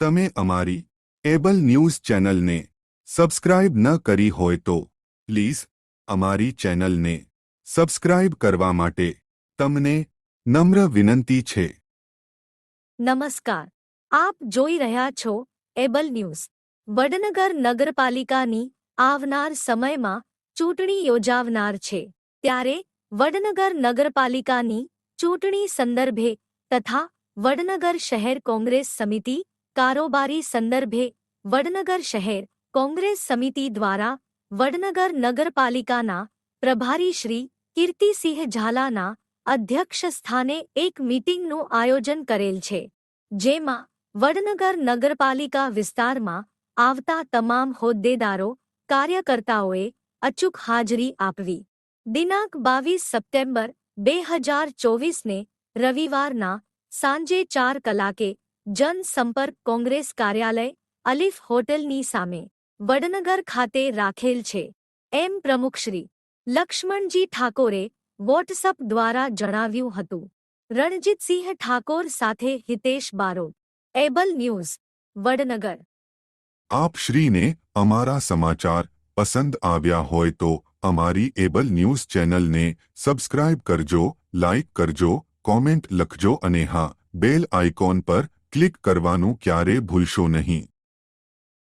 તમે અમારી Able news ચેનલને સબસ્ક્રાઇબ ન કરી હોય તો પ્લીઝ અમારી ચેનલને સબસ્ક્રાઇબ કરવા માટે તમને નમ્ર વિનંતી છે. નમસ્કાર. આપ જોઈ રહ્યા છો એબલ ન્યૂઝ. વડનગર નગરપાલિકાની આવનાર સમયમાં ચૂંટણી યોજાવનાર છે. ત્યારે વડનગર નગરપાલિકાની ચૂંટણી સંદર્ભે તથા વડનગર શહેર કોંગ્રેસ સમિતિ કારોબારી સંદર્ભે વડનગર શહેર કોંગ્રેસ સમિતિ દ્વારા વડનગર નગરપાલિકાના પ્રભારી શ્રી કીર્તિસિંહ ઝાલાના અધ્યક્ષ સ્થાને એક મીટિંગનું આયોજન કરેલ છે, જેમાં વડનગર નગરપાલિકા વિસ્તારમાં આવતા તમામ હોદ્દેદારો, કાર્યકર્તાઓએ અચૂક હાજરી આપવી. દિનાંક બાવીસ સપ્ટેમ્બર, બે હજાર ચોવીસને રવિવારના સાંજે ચાર કલાકે જનસંપર્ક કોંગ્રેસ કાર્યાલય, અલીફ હોટલની સામે, વડનગર ખાતે રાખેલ છે. એમ પ્રમુખશ્રી લક્ષ્મણજી ઠાકોરે વોટ્સઅપ દ્વારા જણાવ્યું હતું. રણજીતસિંહ ઠાકોર સાથે હિતેશ બારોટ, એબલ ન્યૂઝ, વડનગર. આપ શ્રીને અમારા સમાચાર પસંદ આવ્યા હોય તો અમારી એબલ ન્યૂઝ ચેનલને સબસ્ક્રાઇબ કરજો, લાઇક કરજો, કોમેન્ટ લખજો અને હા, બેલ આઇકોન પર ક્લિક કરવાનું ક્યારે ભૂલશો નહીં.